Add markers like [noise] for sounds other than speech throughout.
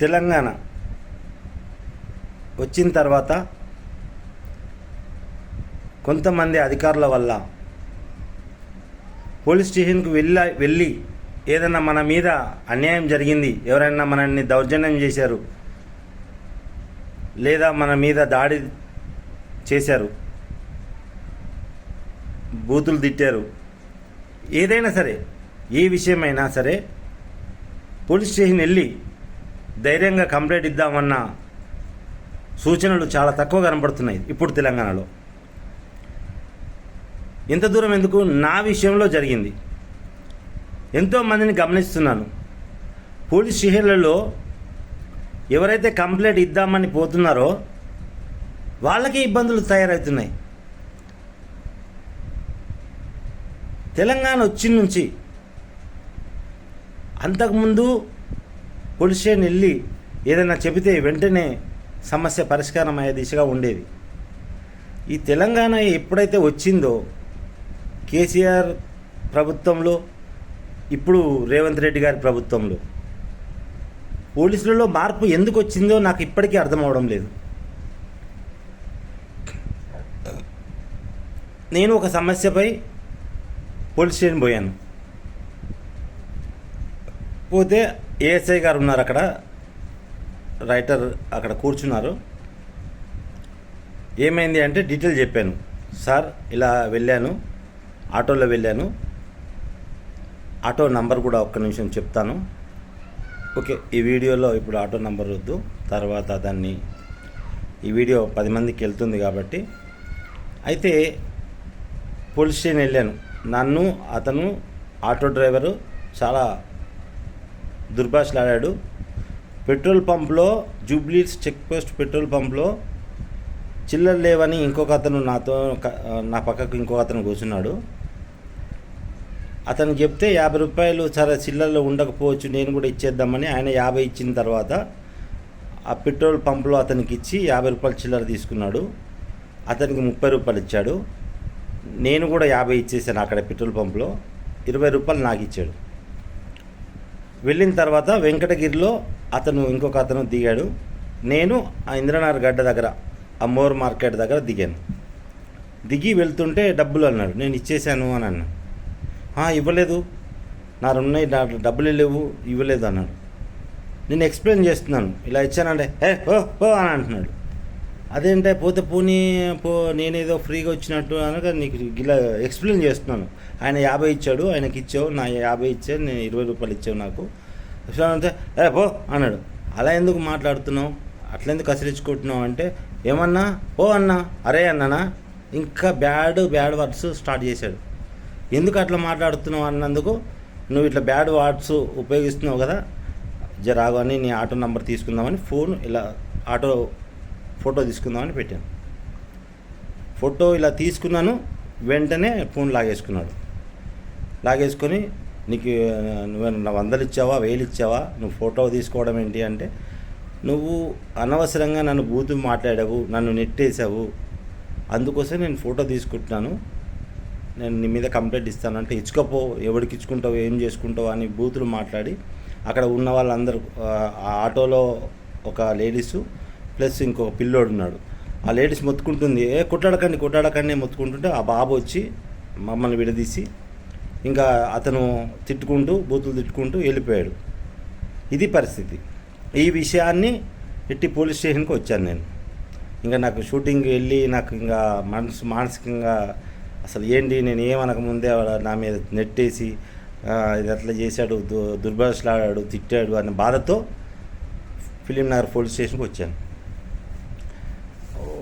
తెలంగాణ వచ్చిన తర్వాత కొంతమంది అధికారుల వల్ల పోలీస్ స్టేషన్కు వెళ్ళి వెళ్ళి ఏదైనా మన మీద అన్యాయం జరిగింది ఎవరైనా మనల్ని దౌర్జన్యం చేశారు లేదా మన మీద దాడి చేశారు బూతులు తిట్టారు ఏదైనా సరే ఏ విషయమైనా సరే పోలీస్ స్టేషన్ వెళ్ళి ధైర్యంగా కంప్లైంట్ ఇద్దామన్న సూచనలు చాలా తక్కువ కనబడుతున్నాయి ఇప్పుడు తెలంగాణలో. ఇంత దూరం ఎందుకు? నా విషయంలో జరిగింది. ఎంతో మందిని గమనిస్తున్నాను. పోలీస్ స్టేషన్లలో ఎవరైతే కంప్లైంట్ ఇద్దామని పోతున్నారో వాళ్ళకే ఇబ్బందులు తయారవుతున్నాయి. తెలంగాణ వచ్చిన నుంచి అంతకుముందు పోలీస్ స్టేషన్ వెళ్ళి ఏదైనా చెబితే వెంటనే సమస్య పరిష్కారం అయ్యే దిశగా ఉండేది. ఈ తెలంగాణ ఎప్పుడైతే వచ్చిందో కేసీఆర్ ప్రభుత్వంలో ఇప్పుడు రేవంత్ రెడ్డి గారి ప్రభుత్వంలో పోలీసులలో మార్పు ఎందుకు వచ్చిందో నాకు ఇప్పటికీ అర్థం అవడం లేదు. నేను ఒక సమస్యపై పోలీస్ స్టేషన్ పోయాను. పోతే ఏఎస్ఐ గారు ఉన్నారు అక్కడ. రైటర్ అక్కడ కూర్చున్నారు. ఏమైంది అంటే డీటెయిల్ చెప్పాను. సార్ ఇలా వెళ్ళాను. ఆటోలో వెళ్ళాను. ఆటో నంబర్ కూడా ఒక్క నిమిషం చెప్తాను. ఓకే ఈ వీడియోలో ఇప్పుడు ఆటో నంబర్ వద్దు. తర్వాత దాన్ని ఈ వీడియో పది మందికి వెళ్తుంది కాబట్టి. అయితే పోలీస్ స్టేషన్ వెళ్ళాను. నన్ను అతను ఆటో డ్రైవరు చాలా దుర్భాషలాడాడు పెట్రోల్ పంప్లో జూబ్లీస్ చెక్ పోస్ట్ పెట్రోల్ పంప్లో చిల్లర లేవని ఇంకొక అతను నాతో నా పక్కకు ఇంకొక అతను కూర్చున్నాడు. అతను చెప్తే యాభై రూపాయలు సరే చిల్లరలో ఉండకపోవచ్చు నేను కూడా ఇచ్చేద్దామని ఆయన యాభై ఇచ్చిన తర్వాత ఆ పెట్రోల్ పంప్లో అతనికి ఇచ్చి యాభై రూపాయలు చిల్లర తీసుకున్నాడు. అతనికి ముప్పై రూపాయలు ఇచ్చాడు. నేను కూడా యాభై ఇచ్చేసాను అక్కడ పెట్రోల్ పంప్లో. ఇరవై రూపాయలు నాకు ఇచ్చాడు. వెళ్ళిన తర్వాత వెంకటగిరిలో అతను ఇంకొక అతను దిగాడు. నేను ఆ ఇంద్రనగర్ గడ్డ దగ్గర ఆ మోర్ మార్కెట్ దగ్గర దిగాను. దిగి వెళ్తుంటే డబ్బులు అన్నాడు. నేను ఇచ్చేసాను అని అన్నా ఇవ్వలేదు. నా ఉన్నాయి డబ్బులు లేవు ఇవ్వలేదు అన్నాడు. నేను ఎక్స్ప్లెయిన్ చేస్తున్నాను. ఇలా ఇచ్చానంటే హే ఓ ఓ అని అంటున్నాడు. అదేంటే పోతే పోనీ పో నేనేదో ఫ్రీగా వచ్చినట్టు అనగా నీకు ఇలా ఎక్స్ప్లెయిన్ చేస్తున్నాను. ఆయన యాభై ఇచ్చాడు ఆయనకి ఇచ్చావు నా యాభై ఇచ్చావు నేను ఇరవై రూపాయలు ఇచ్చావు నాకు. అంటే ఏ పో అన్నాడు. అలా ఎందుకు మాట్లాడుతున్నావు? అట్లా ఎందుకు కసిరించుకుంటున్నావు? అంటే ఏమన్నా? ఓ అన్నా. అరే అన్నానా? ఇంకా బ్యాడ్ బ్యాడ్ వర్డ్స్ స్టార్ట్ చేశాడు. ఎందుకు అట్లా మాట్లాడుతున్నావు? అన్నందుకు నువ్వు ఇట్లా బ్యాడ్ వర్డ్స్ ఉపయోగిస్తున్నావు కదా జరాగు అని నీ ఆటో నంబర్ తీసుకుందామని ఫోన్ ఇలా ఆటో ఫోటో తీసుకుందామని పెట్టాను. ఫోటో ఇలా తీసుకున్నాను వెంటనే ఫోన్ లాగేసుకున్నాడు. లాగేసుకొని నీకు నువ్వు వందలు ఇచ్చావా వేలు ఇచ్చావా నువ్వు ఫోటో తీసుకోవడం ఏంటి అంటే నువ్వు అనవసరంగా నన్ను బూతు మాట్లాడావు నన్ను నెట్టేసావు అందుకోసం నేను ఫోటో తీసుకుంటున్నాను నేను నీ మీద కంప్లైంట్ ఇస్తాను అంటే ఇచ్చుకపో ఎవరికి ఇచ్చుకుంటావు ఏం చేసుకుంటావు అని బూతులు మాట్లాడి అక్కడ ఉన్న వాళ్ళందరూ ఆ, ఆటోలో ఒక లేడీసు ప్లస్ ఇంకొక పిల్లోడు ఉన్నాడు. ఆ లేడీస్ మొత్తుకుంటుంది ఏ కొట్లాడకండి కొట్లాడకండి మొత్తుకుంటుంటే ఆ బాబు వచ్చి మమ్మల్ని విడదీసి ఇంకా అతను తిట్టుకుంటూ బూతులు తిట్టుకుంటూ వెళ్ళిపోయాడు. ఇది పరిస్థితి. ఈ విషయాన్ని ఎట్టి పోలీస్ స్టేషన్కి వచ్చాను నేను. ఇంకా నాకు షూటింగ్ వెళ్ళి నాకు ఇంకా మనసు మానసికంగా అసలు ఏంటి నేను ఏమనక ముందే నా మీద నెట్టేసి ఇది అట్లా చేశాడు దు- దుర్భాషలాడాడు తిట్టాడు అనే బాధతో ఫిలిం నగర్ పోలీస్ స్టేషన్కి వచ్చాను.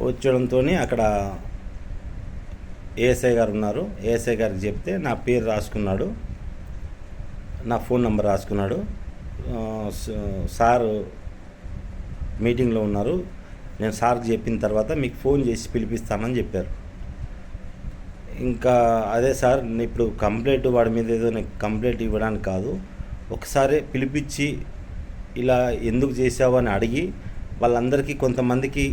వచ్చడంతో అక్కడ ఏఎస్ఐ గారు ఉన్నారు. ఏఎస్ఐ గారికి చెప్తే నా పేరు రాసుకున్నాడు. నా ఫోన్ నెంబర్ రాసుకున్నాడు. సార్ మీటింగ్లో ఉన్నారు. నేను సార్కి చెప్పిన తర్వాత మీకు ఫోన్ చేసి పిలిపిస్తానని చెప్పారు. ఇంకా అదే సార్ నేను ఇప్పుడు కంప్లైంట్ వాడి మీద ఏదో నాకు కంప్లైంట్ ఇవ్వడానికి కాదు. ఒకసారి పిలిపించి ఇలా ఎందుకు చేసావు అని అడిగి వాళ్ళందరికీ కొంతమందికి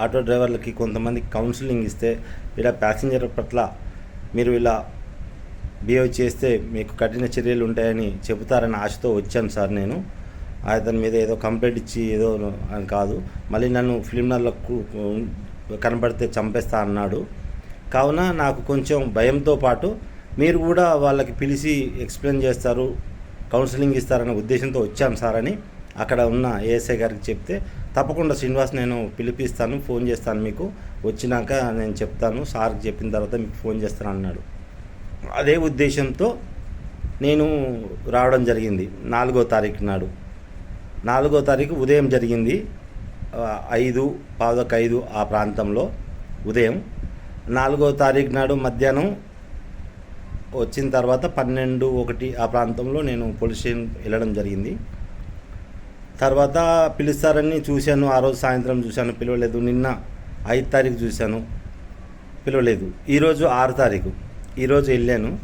ఆటో డ్రైవర్లకి కొంతమంది కౌన్సిలింగ్ ఇస్తే ఇలా ప్యాసింజర్ పట్ల మీరు ఇలా బిహేవ్ చేస్తే మీకు కఠిన చర్యలు ఉంటాయని చెబుతారని ఆశతో వచ్చాను సార్ నేను. అతని మీద ఏదో కంప్లైంట్ ఇచ్చి ఏదో అని కాదు. మళ్ళీ నన్ను ఫిలిం కనబడితే చంపేస్తా అన్నాడు. కావున నాకు కొంచెం భయంతో పాటు మీరు కూడా వాళ్ళకి పిలిచి ఎక్స్ప్లెయిన్ చేస్తారు కౌన్సిలింగ్ ఇస్తారనే ఉద్దేశంతో వచ్చాం సార్ అని అక్కడ ఉన్న ఏఎస్ఐ గారికి చెప్తే తప్పకుండా శ్రీనివాస్ నేను పిలిపిస్తాను ఫోన్ చేస్తాను మీకు. వచ్చినాక నేను చెప్తాను. సార్కి చెప్పిన తర్వాత మీకు ఫోన్ చేస్తాను అన్నాడు. అదే ఉద్దేశంతో నేను రావడం జరిగింది. నాలుగో తారీఖు నాడు. నాలుగో తారీఖు ఉదయం జరిగింది. ఐదు పాదొక ఐదు ఆ ప్రాంతంలో ఉదయం. నాలుగో తారీఖు నాడు మధ్యాహ్నం వచ్చిన తర్వాత పన్నెండు ఒకటి ఆ ప్రాంతంలో నేను పోలీస్ స్టేషన్ వెళ్ళడం జరిగింది. తర్వాత పిలుస్తారని చూశాను ఆ రోజు సాయంత్రం చూశాను పిలవలేదు. నిన్న ఐదు తారీఖు చూశాను పిలవలేదు. ఈరోజు ఆరు తారీఖు. ఈరోజు వెళ్ళాను.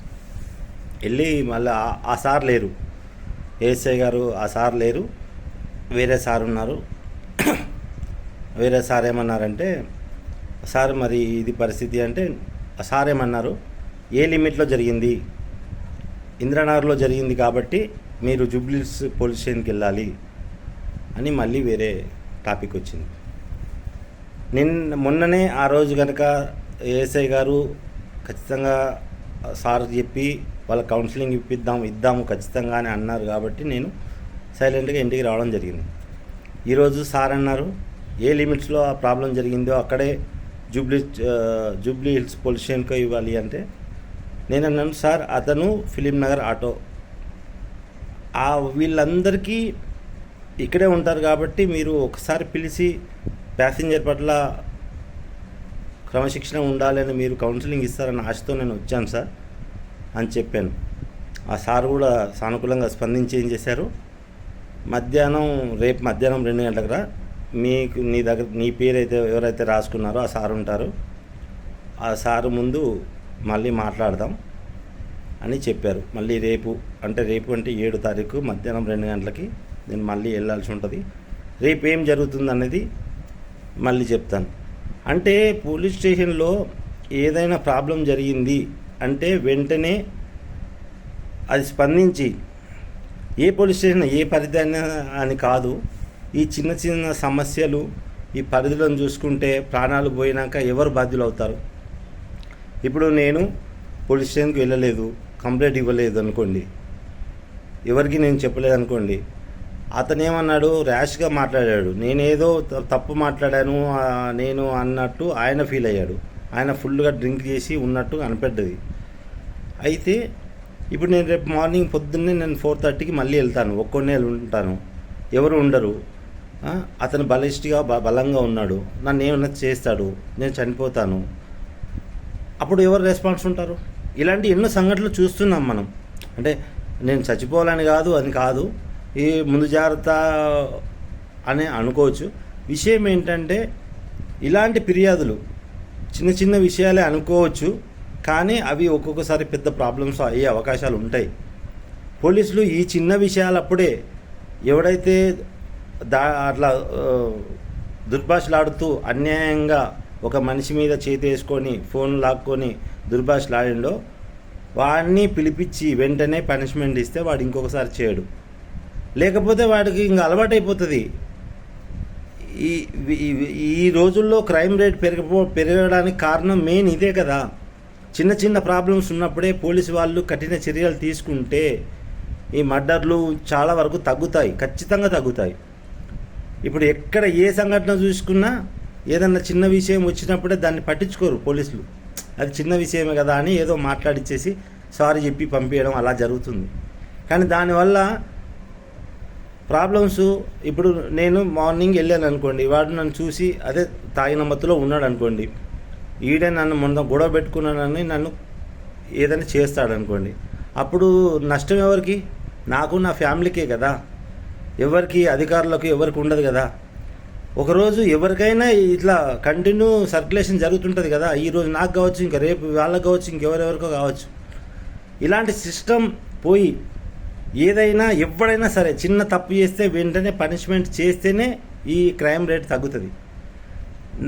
వెళ్ళి మళ్ళీ ఆ- సార్ లేరు. ఏఎస్ఐ గారు ఆ సార్ లేరు. వేరే సార్ ఉన్నారు. [coughs] వేరే సార్ ఏమన్నారంటే సార్ మరి ఇది పరిస్థితి అంటే సార్ ఏమన్నారు ఏ లిమిట్లో జరిగింది? ఇంద్రనగర్లో జరిగింది కాబట్టి మీరు జూబ్లీస్ పోలీస్ స్టేషన్కి వెళ్ళాలి. అని మళ్ళీ వేరే టాపిక్ వచ్చింది. నిన్న మొన్ననే ఆ రోజు కనుక ఏఎస్ఐ గారు ఖచ్చితంగా సార్ చెప్పి వాళ్ళ కౌన్సిలింగ్ ఇప్పిద్దాం ఇద్దాము ఖచ్చితంగా అని అన్నారు కాబట్టి నేను సైలెంట్గా ఇంటికి రావడం జరిగింది. ఈరోజు సార్ అన్నారు ఏ లిమిట్స్లో ఆ ప్రాబ్లం జరిగిందో అక్కడే జూబ్లీ జూబ్లీ హిల్స్ పొల్యూషన్కి ఇవ్వాలి అంటే నేను అన్నాను సార్ అతను ఫిలిం నగర్ ఆటో. ఆ వీళ్ళందరికీ ఇక్కడే ఉంటారు కాబట్టి మీరు ఒకసారి పిలిచి ప్యాసింజర్ పట్ల క్రమశిక్షణ ఉండాలని మీరు కౌన్సిలింగ్ ఇస్తారన్న ఆశతో నేను వచ్చాను సార్ అని చెప్పాను. ఆ సార్ కూడా సానుకూలంగా స్పందించి ఏం చేశారు? మధ్యాహ్నం రేపు మధ్యాహ్నం రెండు గంటలకు రా. మీకు నీ దగ్గర నీ పేరు అయితే ఎవరైతే రాసుకున్నారో ఆ సార్ ఉంటారు. ఆ సారు ముందు మళ్ళీ మాట్లాడదాం అని చెప్పారు. మళ్ళీ రేపు అంటే రేపు అంటే ఏడు తారీఖు మధ్యాహ్నం రెండు గంటలకి నేను మళ్ళీ వెళ్ళాల్సి ఉంటుంది. రేపు ఏం జరుగుతుంది అనేది మళ్ళీ చెప్తాను. అంటే పోలీస్ స్టేషన్లో ఏదైనా ప్రాబ్లం జరిగింది అంటే వెంటనే అది స్పందించి ఏ పోలీస్ స్టేషన్ ఏ పరిధి అయినా అని కాదు ఈ చిన్న చిన్న సమస్యలు ఈ పరిధిలను చూసుకుంటే ప్రాణాలు పోయినాక ఎవరు బాధ్యులు అవుతారు ఇప్పుడు నేను పోలీస్ స్టేషన్కి వెళ్ళలేదు కంప్లైంట్ ఇవ్వలేదు అనుకోండి. ఎవరికి నేను చెప్పలేదు అనుకోండి అతను ఏమన్నాడు ర్యాష్గా మాట్లాడాడు. నేనేదో తప్పు మాట్లాడాను నేను అన్నట్టు ఆయన ఫీల్ అయ్యాడు. ఆయన ఫుల్గా డ్రింక్ చేసి ఉన్నట్టు కనిపెట్టది అయితే ఇప్పుడు నేను రేపు మార్నింగ్ పొద్దున్నే నేను ఫోర్ థర్టీకి మళ్ళీ వెళ్తాను. ఒక్కొన్నే ఉంటాను. ఎవరు ఉండరు. అతను బలిష్టిగా బ బలంగా ఉన్నాడు. నన్ను ఏమైనా చేస్తాడు? నేను చనిపోతాను. అప్పుడు ఎవరు రెస్పాన్స్ ఉంటారు? ఇలాంటి ఎన్నో సంఘటనలు చూస్తున్నాం మనం. అంటే నేను చచ్చిపోవాలని కాదు అని కాదు. ఈ ముందు జాగ్రత్త అని అనుకోవచ్చు. విషయం ఏంటంటే ఇలాంటి ఫిర్యాదులు చిన్న చిన్న విషయాలే అనుకోవచ్చు కానీ అవి ఒక్కొక్కసారి పెద్ద ప్రాబ్లమ్స్ అయ్యే అవకాశాలు ఉంటాయి. పోలీసులు ఈ చిన్న విషయాలప్పుడే ఎవడైతే దా అట్లా దుర్భాషలాడుతూ అన్యాయంగా ఒక మనిషి మీద చేతి వేసుకొని ఫోన్ లాక్కొని దుర్భాషలాడిండో వాడిని పిలిపించి వెంటనే పనిష్మెంట్ ఇస్తే వాడు ఇంకొకసారి చేయడు. లేకపోతే వాడికి ఇంకా అలవాటైపోతుంది. ఈ ఈ- ఈ రోజుల్లో క్రైమ్ రేట్ పెరిగిపో పెరగడానికి కారణం మెయిన్ ఇదే కదా. చిన్న చిన్న ప్రాబ్లమ్స్ ఉన్నప్పుడే పోలీసు వాళ్ళు కఠిన చర్యలు తీసుకుంటే ఈ మర్డర్లు చాలా వరకు తగ్గుతాయి ఖచ్చితంగా తగ్గుతాయి. ఇప్పుడు ఎక్కడ ఏ సంఘటన చూసుకున్నా ఏదన్నా చిన్న విషయం వచ్చినప్పుడే దాన్ని పట్టించుకోరు పోలీసులు. అది చిన్న విషయమే కదా అని ఏదో మాట్లాడిచ్చేసి సారీ చెప్పి పంపించడం అలా జరుగుతుంది. కానీ దానివల్ల ప్రాబ్లమ్స్ ఇప్పుడు నేను మార్నింగ్ వెళ్ళాను అనుకోండి వాడు నన్ను చూసి అదే తాగిన మత్తులో ఉన్నాడు అనుకోండి ఈడే నన్ను మొన్న గొడవ పెట్టుకున్నానని నన్ను ఏదైనా చేస్తాడు అనుకోండి అప్పుడు నష్టం ఎవరికి? నాకు నా ఫ్యామిలీకే కదా ఎవరికి అధికారులకు ఎవరికి ఉండదు కదా. ఒకరోజు ఎవరికైనా ఇట్లా కంటిన్యూ సర్క్యులేషన్ జరుగుతుంటుంది కదా ఈరోజు నాకు కావచ్చు ఇంకా రేపు వాళ్ళకి కావచ్చు ఇంకెవరెవరికో కావచ్చు. ఇలాంటి సిస్టమ్ పోయి ఏదైనా ఎవడైనా సరే చిన్న తప్పు చేస్తే వెంటనే పనిష్మెంట్ చేస్తేనే ఈ క్రైమ్ రేట్ తగ్గుతుంది.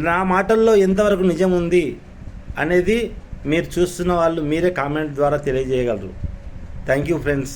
నా మాటల్లో ఎంతవరకు నిజం ఉంది అనేది మీరు చూస్తున్న వాళ్ళు మీరే కామెంట్ ద్వారా తెలియజేయగలరు. Thank you friends.